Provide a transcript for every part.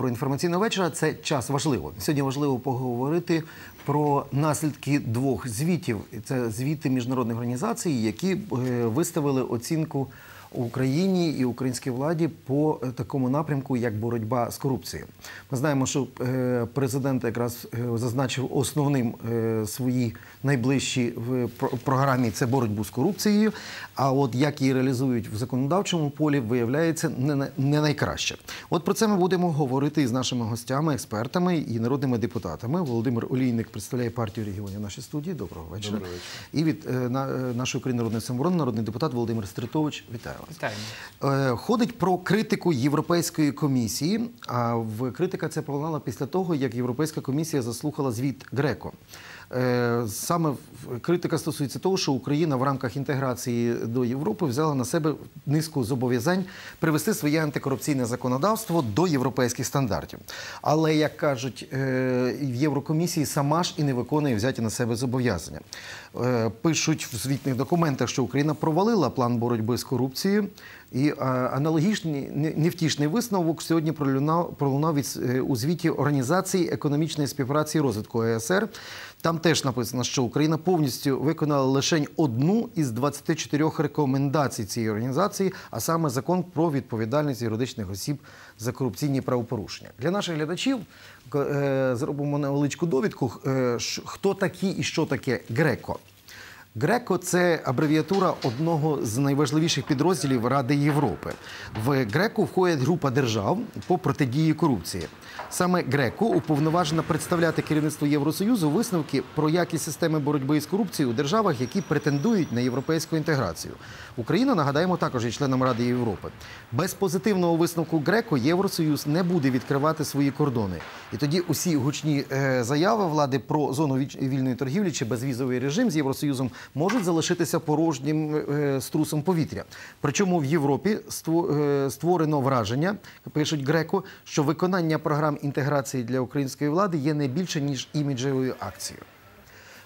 Доброго інформаційного вечора. Це час важливо. Сьогодні важливо поговорити про наслідки двох звітів. Це звіти міжнародних організацій, які е, виставили оцінку Україні і українській владі по е, такому напрямку, як боротьба з корупцією. Ми знаємо, що е, президент якраз е, зазначив основним свої найближчі в про- програмі це боротьбу з корупцією. А от як її реалізують в законодавчому полі, виявляється не, на- не найкраще. От про це ми будемо говорити із нашими гостями, експертами і народними депутатами. Володимир Олійник представляє партію регіонів в нашій студії. Доброго вечора. Доброго вечора. І від на, нашої України народної самоборони, народний депутат Володимир Стритович. Вітаю Вітаємо. Е, Ходить про критику Європейської комісії. А в критика це пролунала після того, як Європейська комісія заслухала звіт Греко. Е, Саме критика стосується того, що Україна в рамках інтеграції до Європи взяла на себе низку зобов'язань привести своє антикорупційне законодавство до європейських стандартів. Але як кажуть е, в Єврокомісії, сама ж і не виконує взяті на себе зобов'язання. Е, Пишуть в звітних документах, що Україна провалила план боротьби з корупцією. І е, аналогічний невтішний висновок сьогодні пролунав, пролунав від, е, у звіті Організації економічної співпраці і розвитку ЕСР. Там теж написано, що Україна повністю виконала лише одну із 24 рекомендацій цієї організації, а саме закон про відповідальність юридичних осіб за корупційні правопорушення. Для наших глядачів зробимо невеличку довідку, е, хто такі і що таке Греко. Греко це абревіатура одного з найважливіших підрозділів Ради Європи. В Греко входить група держав по протидії корупції. Саме Греко уповноважена представляти керівництво Євросоюзу висновки про якість системи боротьби з корупцією у державах, які претендують на європейську інтеграцію. Україна, нагадаємо, також є членом Ради Європи. Без позитивного висновку Греко Євросоюз не буде відкривати свої кордони. І тоді усі гучні е, заяви влади про зону вільної торгівлі чи безвізовий режим з Євросоюзом можуть залишитися порожнім е, струсом повітря. Причому в Європі е, створено враження, пишуть Греко, що виконання програм інтеграції для української влади є не більше ніж іміджевою акцією.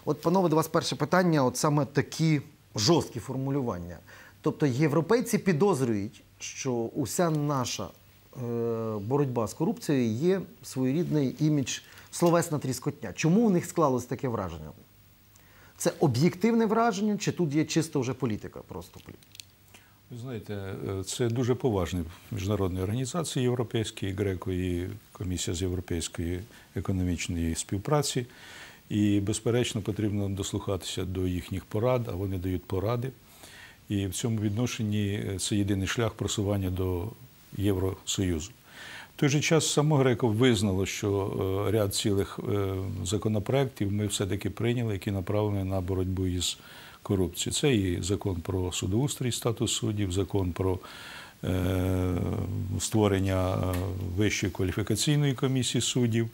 От, панове, до вас перше питання: от саме такі жорсткі формулювання. Тобто європейці підозрюють, що уся наша е, боротьба з корупцією є своєрідний імідж словесна тріскотня. Чому у них склалось таке враження? Це об'єктивне враження, чи тут є чисто вже політика? Просто Ви знаєте, е, це дуже поважні міжнародні організації європейські, ГРЕКО, і Комісія з європейської економічної співпраці. І, безперечно, потрібно дослухатися до їхніх порад, а вони дають поради. І в цьому відношенні е, це єдиний шлях просування до Євросоюзу. Той же час само Греко визнало, що е, ряд цілих е, законопроєктів ми все-таки прийняли, які направлені на боротьбу із корупцією. Це і закон про судоустрій, статус суддів, закон про е, створення Вищої кваліфікаційної комісії суддів.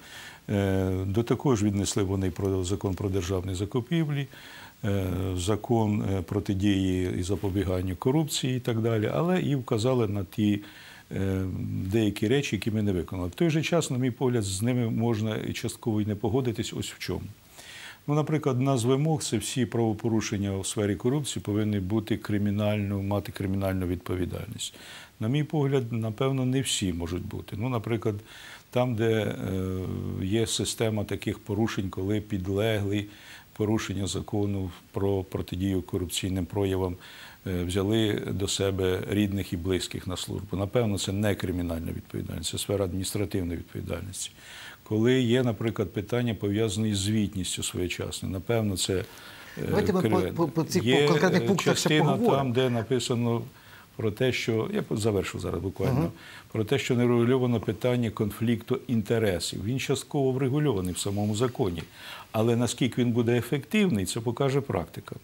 До такого ж віднесли вони про закон про державні закупівлі, закон протидії і запобіганню корупції і так далі, але і вказали на ті деякі речі, які ми не виконали. В той же час, на мій погляд, з ними можна і частково й не погодитись ось в чому. Ну, наприклад, одна з вимог це всі правопорушення у сфері корупції повинні бути кримінально, мати кримінальну відповідальність. На мій погляд, напевно, не всі можуть бути. Ну, наприклад, там, де е, є система таких порушень, коли підлеглий порушення закону про протидію корупційним проявам е, взяли до себе рідних і близьких на службу. Напевно, це не кримінальна відповідальність, це сфера адміністративної відповідальності. Коли є, наприклад, питання пов'язані з звітністю своєчасно, напевно, це е, Давайте ми по- по- по цих Є, конкретних е, пунктах ще частина поговоримо. там, де написано про те, що я завершу зараз буквально про те, що не врегульовано питання конфлікту інтересів. Він частково врегульований в самому законі, але наскільки він буде ефективний, це покаже практика.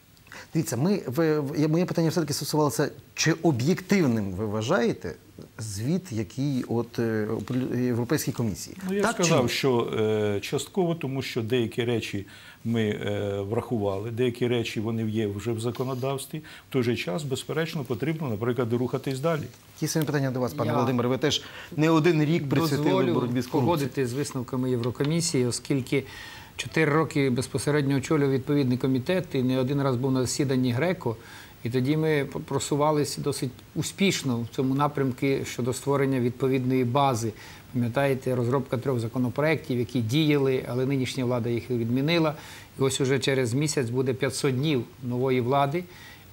Дивіться, ми ви, моє питання все-таки стосувалося, чи об'єктивним ви вважаєте звіт, який от е, Європейській комісії? Ну, я Так сказав, ні? що е, частково, тому що деякі речі ми е, врахували, деякі речі вони є вже в законодавстві. В той же час, безперечно, потрібно, наприклад, рухатись далі. Які самі питання до вас, пане Я Володимире? Ви теж не один рік присвятили боротьбі з корупцією. погодити з висновками Єврокомісії, оскільки чотири роки безпосередньо очолював відповідний комітет і не один раз був на засіданні Греко. І тоді ми просувалися досить успішно в цьому напрямку щодо створення відповідної бази. Пам'ятаєте, розробка трьох законопроєктів, які діяли, але нинішня влада їх відмінила. І ось уже через місяць буде 500 днів нової влади.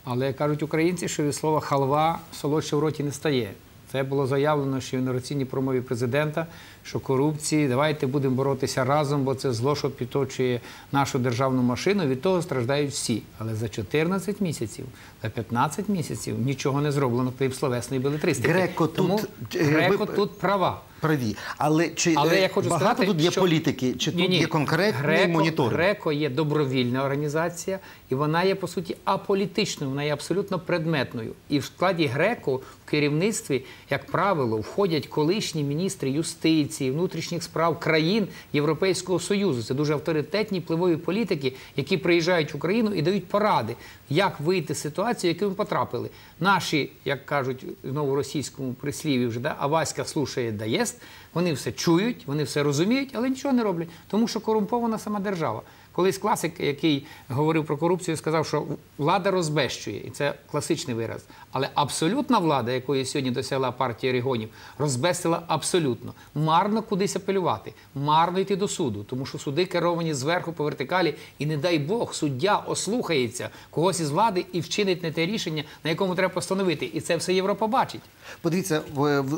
Але кажуть українці, що від слова халва солодше в роті не стає. Це було заявлено ще в інаугураційній промові президента, що корупції давайте будемо боротися разом, бо це зло, що підточує нашу державну машину. Від того страждають всі. Але за 14 місяців, за 15 місяців нічого не зроблено крім словесної билетристики. Греко Тому тут, е, Греко тут права. Праві. Але чи Але е, я хочу багато сказати, тут є що... політики, чи тут є конкретний Греко, моніторинг? Греко є добровільна організація, і вона є по суті аполітичною, вона є абсолютно предметною. І в складі Греко в керівництві, як правило, входять колишні міністри юстиції, внутрішніх справ країн Європейського Союзу. Це дуже авторитетні впливові політики, які приїжджають в Україну і дають поради, як вийти з ситуації, в яку ми потрапили. Наші, як кажуть в російському прислів'ї, вже да, Аваська слушає даєст. Вони все чують, вони все розуміють, але нічого не роблять, тому що корумпована сама держава. Колись класик, який говорив про корупцію, сказав, що влада розбещує, і це класичний вираз. Але абсолютна влада, якої сьогодні досягла партія регіонів, розбестила абсолютно. Марно кудись апелювати, марно йти до суду, тому що суди керовані зверху по вертикалі, і не дай Бог, суддя ослухається когось із влади і вчинить не те рішення, на якому треба постановити. І це все Європа бачить. Подивіться,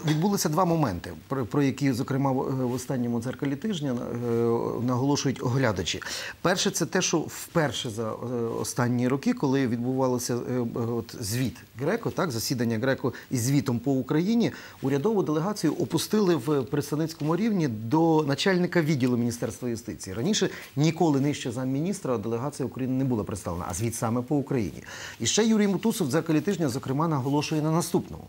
відбулися два моменти, про, про які, зокрема, в в останньому дзеркалі тижня е, наголошують оглядачі. Перше, це те, що вперше за е, останні роки, коли відбувався е, е, от звіт Греко, так засідання Греко із звітом по Україні, урядову делегацію опустили в представницькому рівні до начальника відділу Міністерства юстиції. Раніше ніколи нижче замміністра делегація України не була представлена, а звіт саме по Україні. І ще Юрій Мутусов в дзеркалі тижня, зокрема, наголошує на наступному.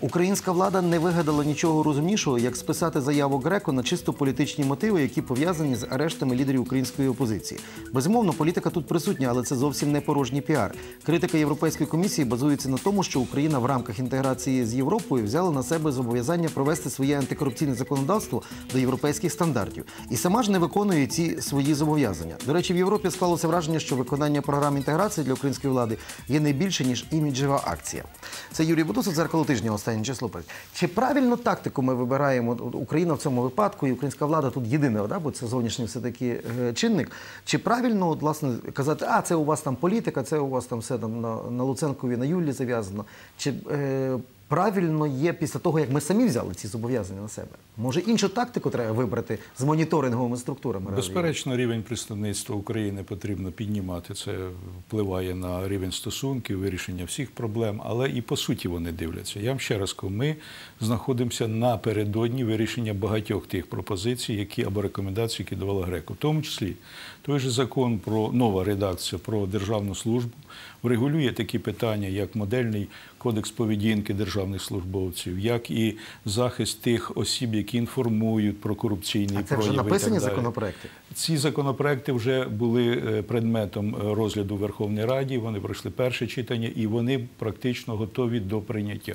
Українська влада не вигадала нічого розумнішого, як списати заяву Греко на чисто політичні мотиви, які пов'язані з арештами лідерів української опозиції. Безумовно, політика тут присутня, але це зовсім не порожній піар. Критика Європейської комісії базується на тому, що Україна в рамках інтеграції з Європою взяла на себе зобов'язання провести своє антикорупційне законодавство до європейських стандартів і сама ж не виконує ці свої зобов'язання. До речі, в Європі склалося враження, що виконання програм інтеграції для української влади є не більше ніж іміджева акція. Це Юрій Бутусов, дзеркало тижня. Останнє число. Чи правильно тактику ми вибираємо Україна в цьому випадку, і українська влада тут єдина, да? бо це зовнішній все таки чинник. Чи правильно власне казати, а це у вас там політика, це у вас там все там на, на Луценкові, на Юлі зав'язано? Чи е, правильно є після того, як ми самі взяли ці зобов'язання на себе? Може іншу тактику треба вибрати з моніторинговими структурами? Безперечно, рівень представництва України потрібно піднімати. Це впливає на рівень стосунків, вирішення всіх проблем, але і по суті вони дивляться. Я вам ще раз кажу, ми знаходимося напередодні вирішення багатьох тих пропозицій, які або рекомендацій, які давала Греко, в тому числі той же закон про нова редакція про державну службу врегулює такі питання, як модельний кодекс поведінки державних службовців, як і захист тих осіб, які інформують про корупційні А це вже прояви. написані законопроекти? Ці законопроекти вже були е, предметом е, розгляду в Верховній Раді. Вони пройшли перше читання і вони практично готові до прийняття.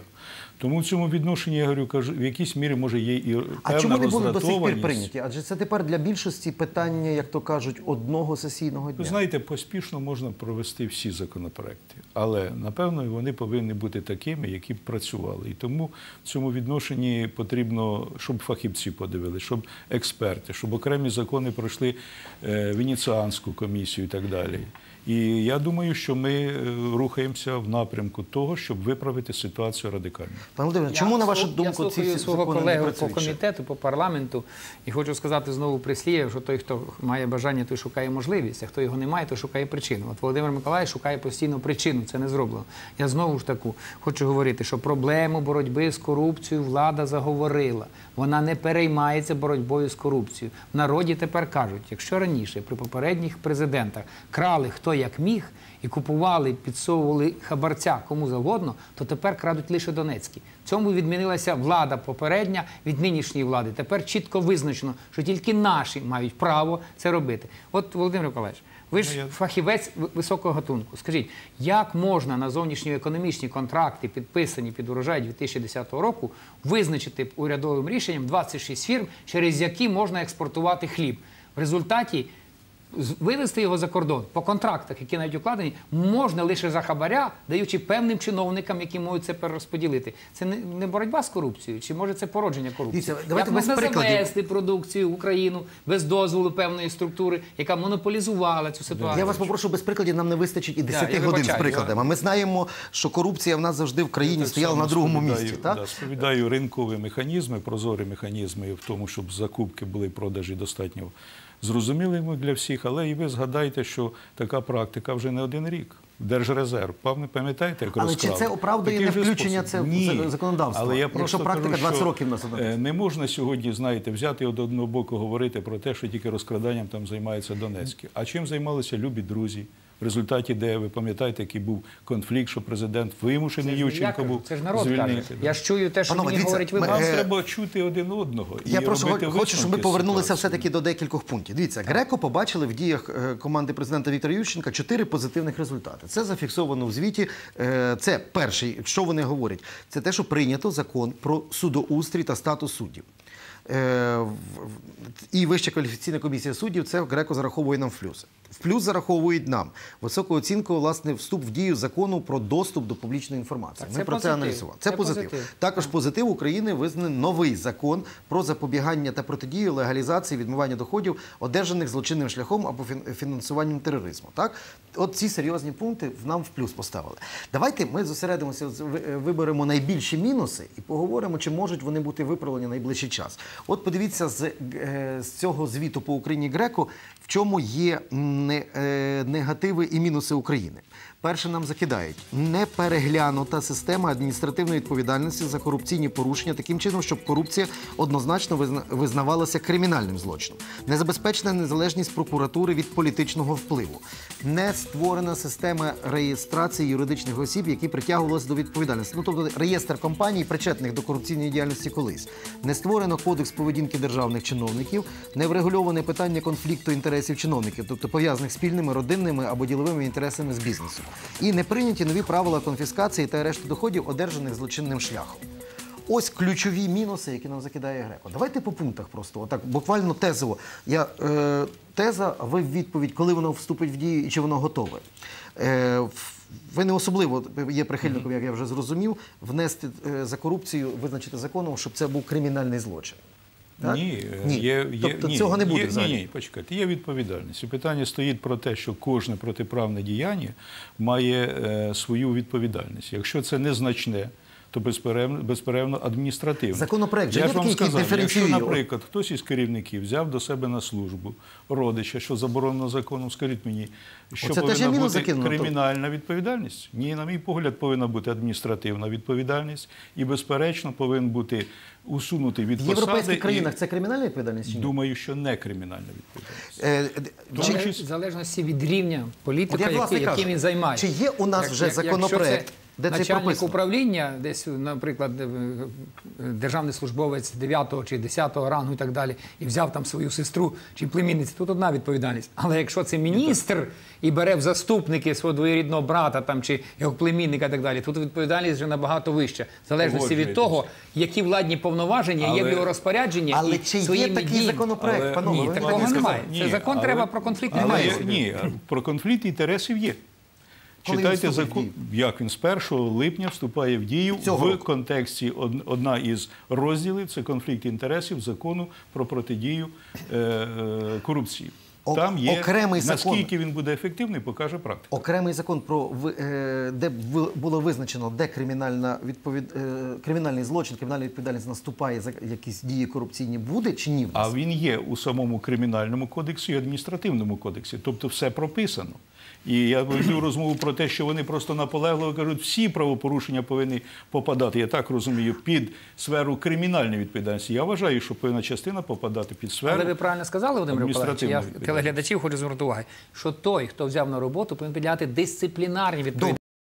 Тому в цьому відношенні я говорю, кажу, в якійсь мірі може є і певна А чому не були до сих пір прийняті? Адже це тепер для більшості питання, як то кажуть, одного сесійного Ви знаєте, поспішно можна провести всі законопроекти, але напевно вони повинні бути такими, які б працювали. І тому в цьому відношенні потрібно, щоб фахівці подивилися, щоб експерти, щоб окремі закони пройшли е, Венеціанську комісію і так далі. І я думаю, що ми е, рухаємося в напрямку того, щоб виправити ситуацію радикально. Пане Володимире, чому на вашу Я думку ці слухаю свого колегу по комітету, по парламенту, і хочу сказати знову прислів'я, що той, хто має бажання, той шукає можливість, а хто його не має, той шукає причину. От Володимир Миколаївич шукає постійно причину, це не зроблено. Я знову ж таку хочу говорити, що проблему боротьби з корупцією влада заговорила. Вона не переймається боротьбою з корупцією. В народі тепер кажуть, якщо раніше при попередніх президентах крали хто як міг і купували, підсовували хабарця кому завгодно, то тепер крадуть лише Донецькі. В цьому відмінилася влада попередня від нинішньої влади. Тепер чітко визначено, що тільки наші мають право це робити. От Володимир Миколаївич, ви ж Ну, фахівець високого гатунку. Скажіть, як можна на зовнішньоекономічні контракти, підписані під урожай 2010 року, визначити урядовим рішенням 26 фірм, через які можна експортувати хліб? В результаті вивезти його за кордон по контрактах, які навіть укладені, можна лише за хабаря, даючи певним чиновникам, які можуть це перерозподілити. Це не, боротьба з корупцією, чи може це породження корупції? Дивіться, Як можна завести продукцію в Україну без дозволу певної структури, яка монополізувала цю ситуацію? Я вас попрошу без прикладів, нам не вистачить і 10 я годин з прикладами. Ми знаємо, що корупція в нас завжди в країні стояла на другому місці. Так? Да, сповідаю ринкові механізми, прозорі механізми в тому, щоб закупки були продажі достатньо зрозумілими для всіх. Але і ви згадайте, що така практика вже не один рік. Держрезерв, певне, пам'ятаєте, як Але чи це оправдує не включення це Ні. за- Але я Якщо просто практика кажу, 20 років нас е, не можна сьогодні, знаєте, взяти од одного боку говорити про те, що тільки розкраданням там займається Донецький. А чим займалися любі друзі? В результаті, де ви пам'ятаєте, який був конфлікт, що президент вимушений Ющенко був це ж народ звільнити. каже. Я ж чую те, що Панове, мені дивіться, говорить ми- ви. Нам Е, треба чути один одного. Я і просто робити хочу, щоб ми висновки з повернулися ситуації. все-таки до декількох пунктів. Дивіться, Греко побачили в діях е, команди президента Віктора Ющенка чотири позитивних результати. Це зафіксовано в звіті. Е, Це перший, що вони говорять, це те, що прийнято закон про судоустрій та статус суддів. Е, І Вища кваліфікаційна комісія суддів це Греко зараховує нам в плюс. В плюс зараховують нам високу оцінку власне вступ в дію закону про доступ до публічної інформації. Так, Ми про це аналізували. Це, Це позитив. позитив. Також позитив України визнаний новий закон про запобігання та протидію легалізації відмивання доходів, одержаних злочинним шляхом або фін- фінансуванням тероризму. Так, от ці серйозні пункти нам в плюс поставили. Давайте ми зосередимося, е, виберемо найбільші мінуси і поговоримо, чи можуть вони бути виправлені найближчий час. От подивіться з, е, з цього звіту по Україні Греко, в чому є е, негативи і мінуси України. Перше нам закидають не переглянута система адміністративної відповідальності за корупційні порушення таким чином, щоб корупція однозначно визна- визнавалася кримінальним злочином, не забезпечена незалежність прокуратури від політичного впливу, не створена система реєстрації юридичних осіб, які притягувалися до відповідальності. Ну тобто реєстр компаній, причетних до корупційної діяльності колись, не створено кодекс поведінки державних чиновників, не врегульоване питання конфлікту інтересів чиновників, тобто пов'язаних спільними родинними або діловими інтересами з бізнесом, і не прийняті нові правила конфіскації та арешту доходів, одержаних злочинним шляхом. Ось ключові мінуси, які нам закидає Греко. Давайте по пунктах просто, отак, буквально тезово. Я, е, теза, а ви відповідь, коли воно вступить в дію і чи воно готове. Е, ви не особливо є прихильником, як я вже зрозумів, внести е, за корупцію, визначити законом, щоб це був кримінальний злочин. Так? Ні, Ні. Є, є, Тобто ні, цього не буде Є, взагалі? ні, ні, почекайте. Є відповідальність. І питання стоїть про те, що кожне протиправне діяння має е, свою відповідальність. Якщо це незначне, то безперервно, безперервно адміністративне. Законопроект же Я ж вам такий, сказав, якщо, наприклад, хтось із керівників взяв до себе на службу родича, що заборонено законом, скажіть мені, що Оце теж повинна бути закинуто. кримінальна відповідальність? Ні, на мій погляд, повинна бути адміністративна відповідальність і, безперечно, повинен бути усунутий від В посади. європейських і- країнах це кримінальна відповідальність чи ні? Думаю, що не кримінальна відповідальність. Е, Тому чи- В залежності від рівня От політика, я, власне, який, яким він займає. чи є у нас вже законопроект, якщо це де це начальник прописано? управління, десь, наприклад, е, державний службовець 9 чи 10 рангу і так далі, і взяв там свою сестру чи племінницю, тут одна відповідальність. Але якщо це міністр і бере в заступники свого двоюрідного брата там, чи його племінника і так далі, тут відповідальність вже набагато вища. В залежності від того, які владні повноваження є в Але- його розпорядженні Але і чи є такий діями. законопроект, Але- панове? Ні, такого немає. сказали. Це закон треба про конфлікт але немає. Ні, про конфлікт інтересів є. Читайте закон, як він з 1 липня вступає в дію Цього в року. контексті од- одна із розділів це конфлікт інтересів закону про протидію е, е, корупції. Там є окремий закон. наскільки він буде ефективний, покаже практика. Окремий закон про е, де було визначено, де кримінальна відповід е, кримінальний злочин, кримінальна відповідальність наступає за якісь дії корупційні буде чи ні? в нас? А він є у самому кримінальному кодексі і адміністративному кодексі, тобто все прописано. І я веду розмову про те, що вони просто наполегливо кажуть, всі правопорушення повинні попадати, я так розумію, під сферу кримінальної відповідальності. Я вважаю, що повинна частина попадати під сферу. Але ви правильно сказали, Володимир Миколаївич, я телеглядачів хочу звернути увагу, що той, хто взяв на роботу, повинен підлягати дисциплінарні відповідальності.